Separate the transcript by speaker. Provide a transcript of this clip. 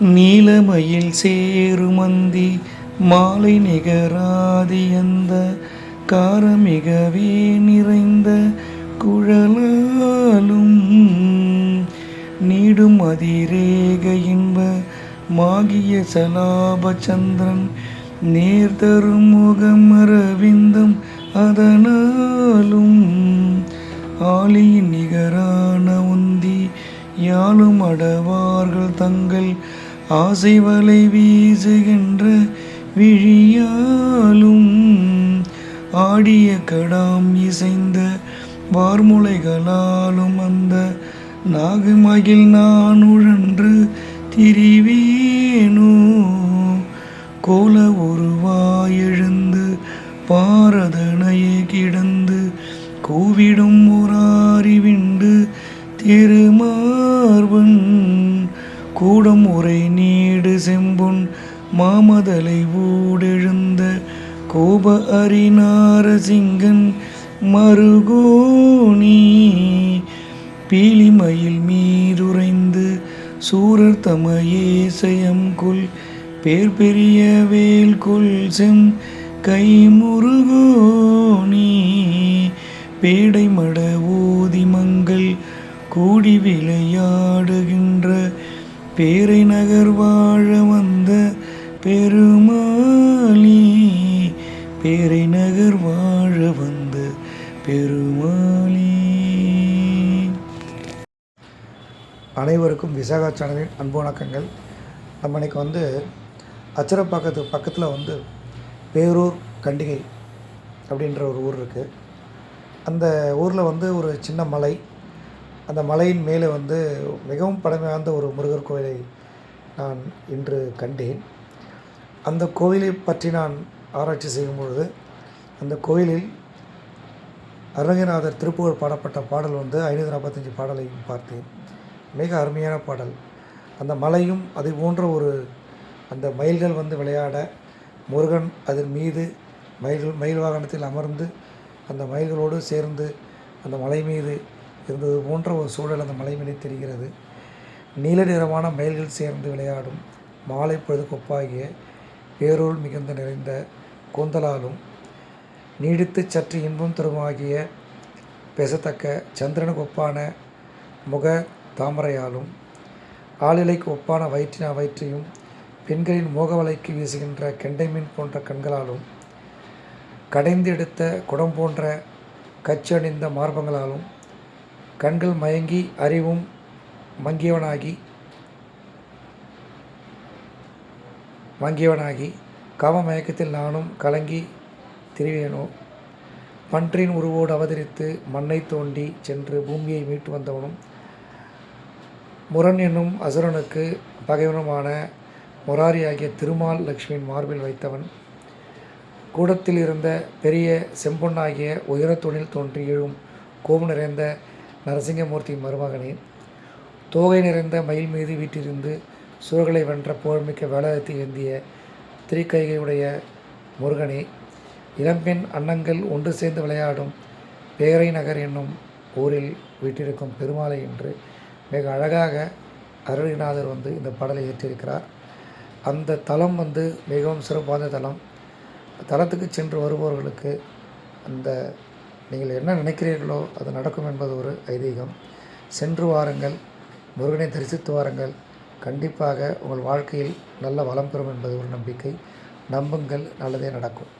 Speaker 1: நீலமயில் சேருமந்தி மாலை நிகராதி அந்த காரமிகவே நிறைந்த குழலாலும் நீடும் அதிரேக இன்ப மாகிய சலாப சந்திரன் முகம் அரவிந்தம் அதனாலும் ஆலியின் நிகரான உந்தி யாழும் அடவார்கள் தங்கள் ஆசை வலை வீசுகின்ற விழியாலும் ஆடிய கடாம் இசைந்த வார்முலைகளாலும் அந்த நாகமகில் நான் உழன்று திரிவேனோ? கோல உருவாயெழுந்து பாரதனையே கிடந்து கூவிடும் ஒரு அறிவிண்டு திருமா கூடம் உரை நீடு செம்புன் மாமதலை ஊடெழுந்த கோப அரிநாரசிங்கன் மருகோணி பீலிமயில் மீதுரைந்து சூரர் தமையே செயம்குல் பேர் பெரிய வேல் கொல் செம் கைமுருகோணி பேடை மட ஊதி மங்கள் கூடி விளையாடுகின்ற பேரை நகர் வாழ வந்த பெருமாளி பேரை நகர் வாழ வந்த பெருமாளி.
Speaker 2: அனைவருக்கும் விசாகா சேனலின் அன்பு வணக்கங்கள். நம்ம இன்னைக்கு வந்து அச்சரப்பாக்கத்து பக்கத்தில் வந்து பேரூர் கண்டிகை அப்படின்ற ஒரு ஊர் இருக்குது அந்த ஊரில் வந்து ஒரு சின்ன மலை அந்த மலையின் மேலே வந்து மிகவும் பழமையாந்த ஒரு முருகர் கோயிலை நான் இன்று கண்டேன். அந்த கோவிலை பற்றி நான் ஆராய்ச்சி செய்யும் பொழுது அந்த கோயிலில் அருணகிரிநாதர் திருப்புகழ் பாடப்பட்ட பாடல் வந்து ஐநூற்றி நாற்பத்தஞ்சு பாடலையும் பார்த்தேன். மிக அருமையான பாடல். அந்த மலையும் அதை போன்ற ஒரு அந்த மயில்கள் வந்து விளையாட முருகன் அதன் மீது மயில்கள் மயில் வாகனத்தில் அமர்ந்து அந்த மயில்களோடு சேர்ந்து அந்த மலை மீது இருந்தது போன்ற ஒரு சூழல் அந்த மலை மீது தெரிகிறது. நீல நிறமான மயில்கள் சேர்ந்து விளையாடும் மாலை பொழுது கொப்பாகிய பேரூர் மிகுந்த நிறைந்த கூந்தலாலும் நீடித்து சற்று இன்பம் தருமாகிய பேசத்தக்க சந்திரனுக்கு ஒப்பான முக தாமரையாலும் ஆளிலைக்கு ஒப்பான வயிற்றின வயிற்றையும் பெண்களின் மோகவலைக்கு வீசுகின்ற கெண்டை மீன் போன்ற கண்களாலும் கடைந்து எடுத்த குடம் போன்ற கச்சணிந்த மார்பங்களாலும் கண்கள் மயங்கி அறிவும் மங்கியவனாகி மங்கியவனாகி காம மயக்கத்தில் நானும் கலங்கி திரிவேனோ? பன்றின் உருவோடு அவதரித்து மண்ணை தோண்டி சென்று பூமியை மீட்டு வந்தவனும் முரண் என்னும் அசுரனுக்கு பகைவனுமான முராரியாகிய திருமால் லக்ஷ்மியின் மார்பில் வைத்தவன் கூடத்தில் இருந்த பெரிய செம்பொன்னாகிய உயரத்துணில் தோன்றி எழும் கோபு நிறைந்த நரசிங்கமூர்த்தியின் மருமகனே தோகை நிறைந்த மயில் மீது வீட்டிலிருந்து சுவர்களை வென்ற புகழ்மிக்க வேலாயத்தை ஏந்திய திருக்கைகையுடைய முருகனே இளம்பெண் அன்னங்கள் ஒன்று சேர்ந்து விளையாடும் பேரை நகர் என்னும் ஊரில் வீட்டிருக்கும் பெருமாளை என்று மிக அழகாக அருள்நாதர் வந்து இந்த பாடலை இயற்றியிருக்கிறார் அந்த தலம் வந்து மிகவும் சிறப்பான தலம். தலத்துக்கு சென்று வருபவர்களுக்கு அந்த நீங்கள் என்ன நினைக்கிறீர்களோ அது நடக்கும் என்பது ஒரு ஐதீகம். சென்று வாருங்கள் முருகனை தரிசித்து வாருங்கள். கண்டிப்பாக உங்கள் வாழ்க்கையில் நல்ல வளம் பெறும் என்பது ஒரு நம்பிக்கை. நம்புங்கள் நல்லதே நடக்கும்.